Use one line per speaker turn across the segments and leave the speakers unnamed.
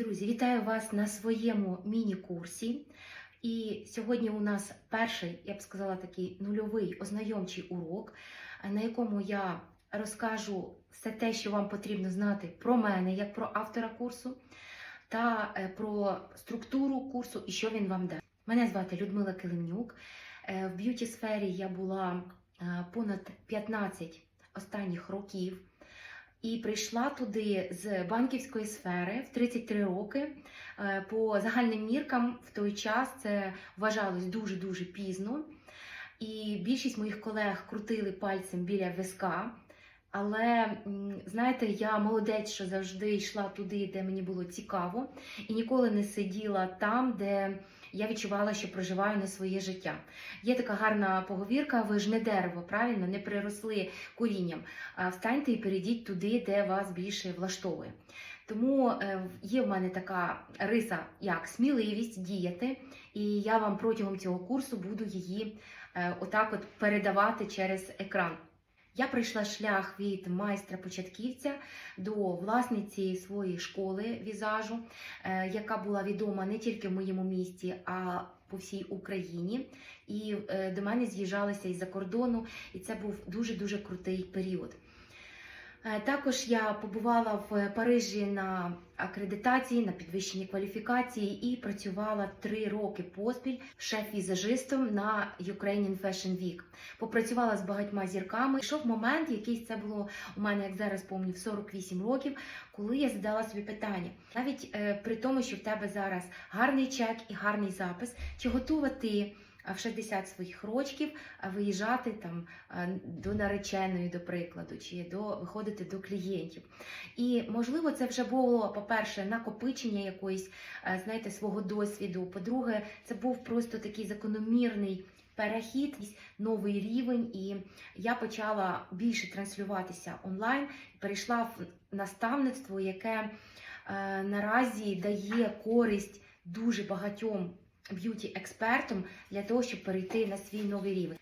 Друзі, вітаю вас на своєму міні-курсі. І сьогодні у нас перший, я б сказала, такий нульовий ознайомчий урок, на якому я розкажу все те, що вам потрібно знати про мене, як про автора курсу, та е, про структуру курсу і що він вам дасть. Мене звати Людмила Килимнюк. Е, В б'юті сфері я була е, понад 15 останніх років. І прийшла туди з банківської сфери в 33 роки. Е, По загальним міркам в той час це вважалось дуже-дуже пізно. І більшість моїх колег крутили пальцем біля виска. Але знаєте, я молодець, що завжди йшла туди, де мені було цікаво, і ніколи не сиділа там, де я відчувала, що проживаю не своє життя. Є така гарна поговірка: ви ж не дерево, правильно, не приросли корінням. Встаньте і перейдіть туди, де вас більше влаштовує. Тому е, є в мене така риса, як сміливість діяти, і я вам протягом цього курсу буду її е, отак от передавати через екран. Я пройшла шлях від майстра-початківця до власниці своєї школи візажу, е, яка була відома не тільки в моєму місті, а по всій Україні. І е, до мене з'їжджалися із-за кордону, і це був дуже-дуже крутий період. Е, Також я побувала в Парижі на акредитації, на підвищенні кваліфікації і працювала три роки поспіль шеф-візажистом на Ukrainian Fashion Week. Попрацювала з багатьма зірками. Йшов момент, якийсь це було у мене, як зараз пам'ятаю, в 48 років, коли я задала собі питання: навіть е, при тому, що в тебе зараз гарний чек і гарний запис, чи готова ти? В 60 своїх рочків виїжджати там до нареченої, до прикладу, чи до виходити до клієнтів. І можливо, це вже було, по-перше, накопичення якоїсь, е, знаєте, свого досвіду. По-друге, це був просто такий закономірний. Перехід, новий рівень, і я почала більше транслюватися онлайн, перейшла в наставництво, яке е, наразі дає користь дуже багатьом б'юті-експертам для того, щоб перейти на свій новий рівень.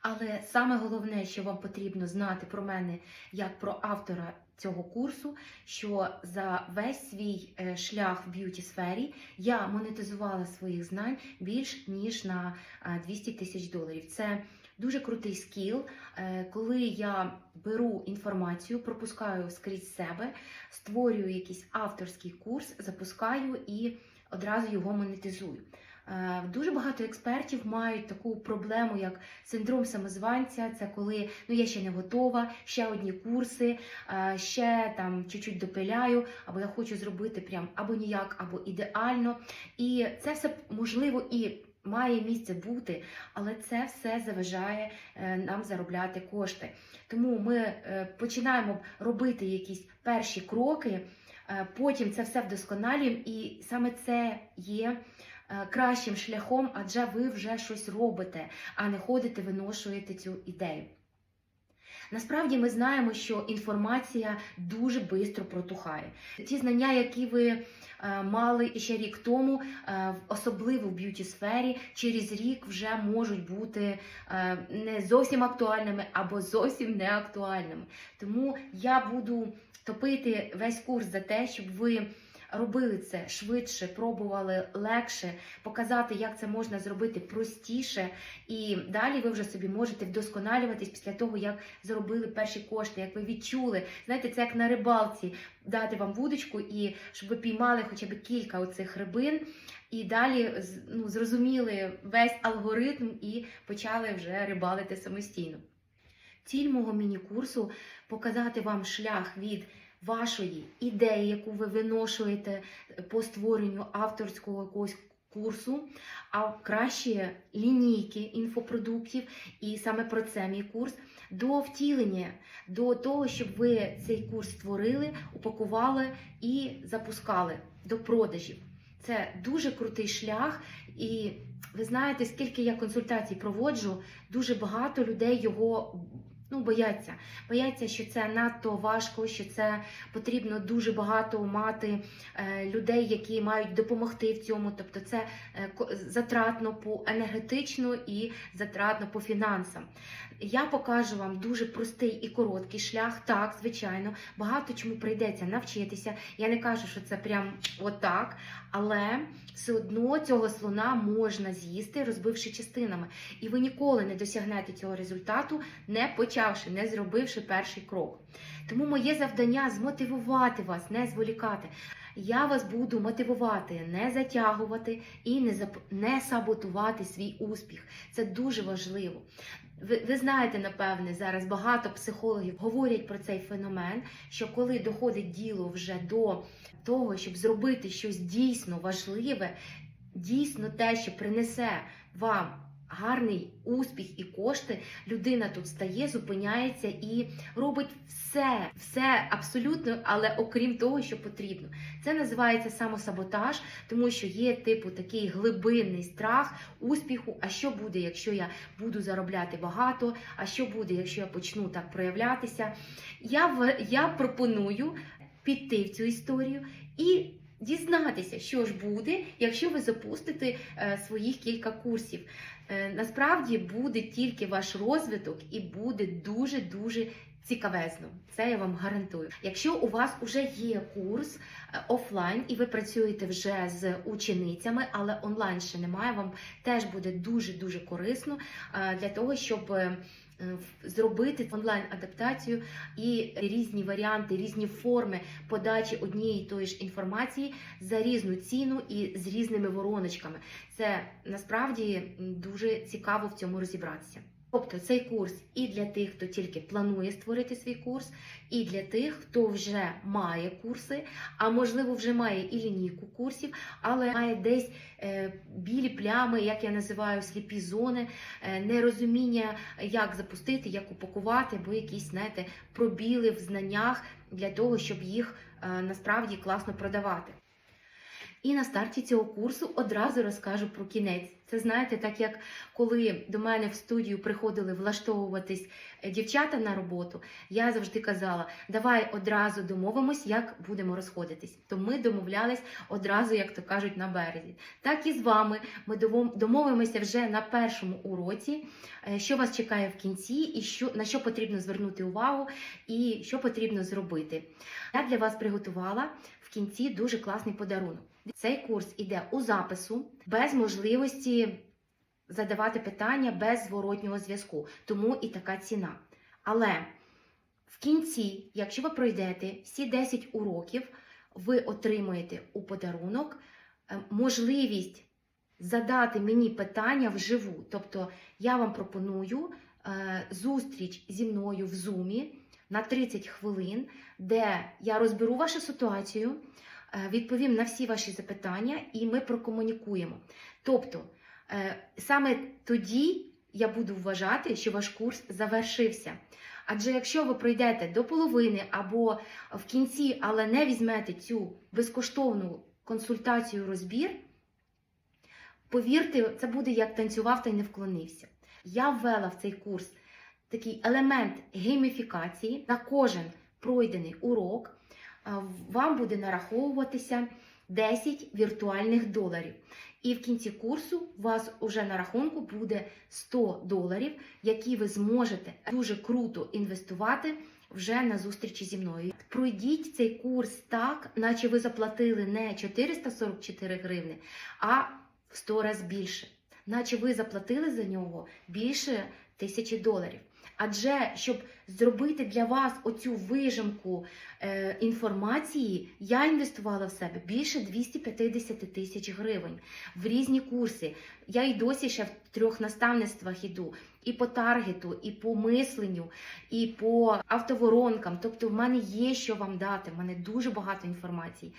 Але саме головне, що вам потрібно знати про мене як про автора цього курсу, що за весь свій е, шлях в б'юті сфері я монетизувала своїх знань більш ніж на е, 200 тисяч доларів. Це дуже крутий скіл, е, коли я беру інформацію, пропускаю скрізь себе, створюю якийсь авторський курс, запускаю і одразу його монетизую. Е, Дуже багато експертів мають таку проблему, як синдром самозванця. Це коли ну я ще не готова, ще одні курси, е, ще там чуть-чуть допиляю, або я хочу зробити прям або ніяк, або ідеально. І це все можливо і має місце бути, але це все заважає е, нам заробляти кошти. Тому ми починаємо робити якісь перші кроки, потім це все вдосконалюємо, і саме це є е, кращим шляхом, адже ви вже щось робите, а не ходите, виношуєте цю ідею. Насправді ми знаємо, що інформація дуже швидко протухає. Ті знання, які ви е, мали ще рік тому, е, особливо в б'юті сфері, через рік вже можуть бути е, не зовсім актуальними або зовсім не актуальними. Тому я буду топити весь курс за те, щоб ви робили це швидше, пробували легше, показати, як це можна зробити простіше, і далі ви вже собі можете вдосконалюватись після того, як заробили перші кошти, як ви відчули. Знаєте, це як на рибалці дати вам вудочку і щоб ви піймали хоча б кілька оцих рибин. І далі ну, зрозуміли весь алгоритм і почали вже рибалити самостійно. Ціль мого міні-курсу показати вам шлях від вашої ідеї, яку ви виношуєте по створенню авторського якогось курсу, а краще лінійки інфопродуктів, і саме про це мій курс, до втілення, до того, щоб ви цей курс створили, упакували і запускали до продажів. Це дуже крутий шлях, і ви знаєте, скільки я консультацій проводжу, дуже багато людей його ну, бояться. Бояться, що це надто важко, що це потрібно дуже багато мати е, людей, які мають допомогти в цьому. Тобто, це е, затратно по енергетично і затратно по фінансам. Я покажу вам дуже простий і короткий шлях. Так, звичайно, багато чому прийдеться навчитися. Я не кажу, що це прям отак, але все одно цього слона можна з'їсти, розбивши частинами. І ви ніколи не досягнете цього результату, не почавши, не зробивши перший крок. Тому моє завдання змотивувати вас, не зволікати. Я вас буду мотивувати, не затягувати і не зап- не саботувати свій успіх. Це дуже важливо. Ви, ви знаєте, напевне, зараз багато психологів говорять про цей феномен, що коли доходить діло вже до того, щоб зробити щось дійсно важливе, дійсно те, що принесе вам гарний успіх і кошти, людина тут стає, зупиняється і робить все, все абсолютно, але окрім того, що потрібно. Це називається самосаботаж, тому що є типу такий глибинний страх успіху. А що буде, якщо я буду заробляти багато? А що буде, якщо я почну так проявлятися? Я, в- я пропоную піти в цю історію і дізнатися, що ж буде, якщо ви запустите е, своїх кілька курсів. Е, насправді буде тільки ваш розвиток і буде дуже дуже цікавезно. Це я вам гарантую. Якщо у вас вже є курс е, офлайн і ви працюєте вже з ученицями, але онлайн ще немає, вам теж буде дуже дуже корисно для того, щоб. Е, Зробити онлайн адаптацію і різні варіанти, різні форми подачі однієї тої ж інформації за різну ціну і з різними вороночками. Це насправді дуже цікаво в цьому розібратися. Тобто цей курс і для тих, хто тільки планує створити свій курс, і для тих, хто вже має курси, а можливо вже має і лінійку курсів, але має десь е, білі плями, як я називаю, сліпі зони, е, нерозуміння, як запустити, як упакувати, або якісь, знаєте, пробіли в знаннях для того, щоб їх е, насправді класно продавати. І на старті цього курсу одразу розкажу про кінець. Це знаєте, так як коли до мене в студію приходили влаштовуватись е, дівчата на роботу, я завжди казала: давай одразу домовимось, як будемо розходитись. То ми домовлялись одразу, як то кажуть, на березі. Так і з вами ми домовимося вже на першому уроці, е, що вас чекає в кінці, і що на що потрібно звернути увагу, і що потрібно зробити. Я для вас приготувала в кінці дуже класний подарунок. Цей курс іде у запису без можливості задавати питання без зворотнього зв'язку, тому і така ціна. Але в кінці, якщо ви пройдете всі 10 уроків, ви отримуєте у подарунок е, можливість задати мені питання вживу. Тобто я вам пропоную е, зустріч зі мною в зумі на 30 хвилин, де я розберу вашу ситуацію, відповім на всі ваші запитання, і ми прокомунікуємо. Тобто, е, саме тоді я буду вважати, що ваш курс завершився. Адже якщо ви пройдете до половини або в кінці, але не візьмете цю безкоштовну консультацію розбір, повірте, це буде як танцював та й не вклонився. Я ввела в цей курс такий елемент гейміфікації на кожен пройдений урок. Вам буде нараховуватися 10 віртуальних доларів. І в кінці курсу у вас уже на рахунку буде 100 доларів, які ви зможете дуже круто інвестувати вже на зустрічі зі мною. Пройдіть цей курс так, наче ви заплатили не 444 гривни, а в 100 разів більше. Наче ви заплатили за нього більше тисячі доларів. Адже щоб зробити для вас оцю вижимку е, інформації, я інвестувала в себе більше 250 тисяч гривень в різні курси. Я і досі ще в трьох наставництвах іду. І по таргету, і по мисленню, і по автоворонкам. Тобто, в мене є що вам дати, в мене дуже багато інформації.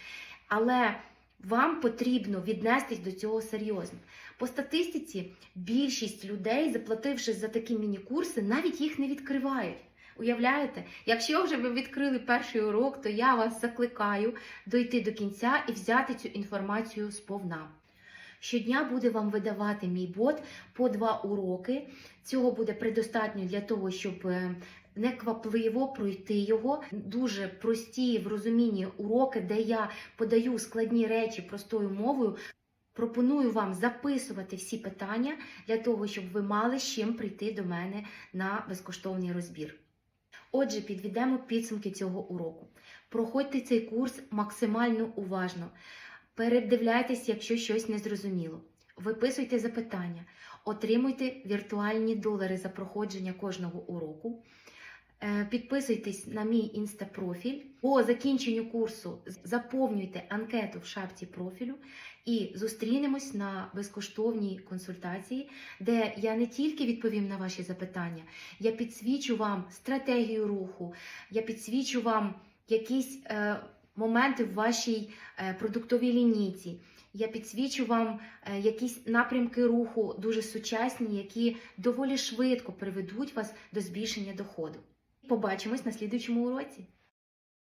Але вам потрібно віднестись до цього серйозно. По статистиці, більшість людей, заплативши за такі міні-курси, навіть їх не відкривають. Уявляєте? Якщо вже ви відкрили перший урок, то я вас закликаю дойти до кінця і взяти цю інформацію сповна. Щодня буде вам видавати мій бот по два уроки. Цього буде предостатньо для того, щоб е, неквапливо пройти його. Дуже прості в розумінні уроки, де я подаю складні речі простою мовою. Пропоную вам записувати всі питання для того, щоб ви мали з чим прийти до мене на безкоштовний розбір. Отже, підведемо підсумки цього уроку. Проходьте цей курс максимально уважно. Передивляйтесь, якщо щось не зрозуміло. Виписуйте запитання, отримуйте віртуальні долари за проходження кожного уроку. Е, Підписуйтесь на мій інстапрофіль. По закінченню курсу заповнюйте анкету в шапці профілю і зустрінемось на безкоштовній консультації, де я не тільки відповім на ваші запитання, я підсвічу вам стратегію руху, я підсвічу вам якісь е, моменти в вашій е, продуктовій лінійці. Я підсвічу вам е, якісь напрямки руху дуже сучасні, які доволі швидко приведуть вас до збільшення доходу. Побачимось на слідуючому уроці.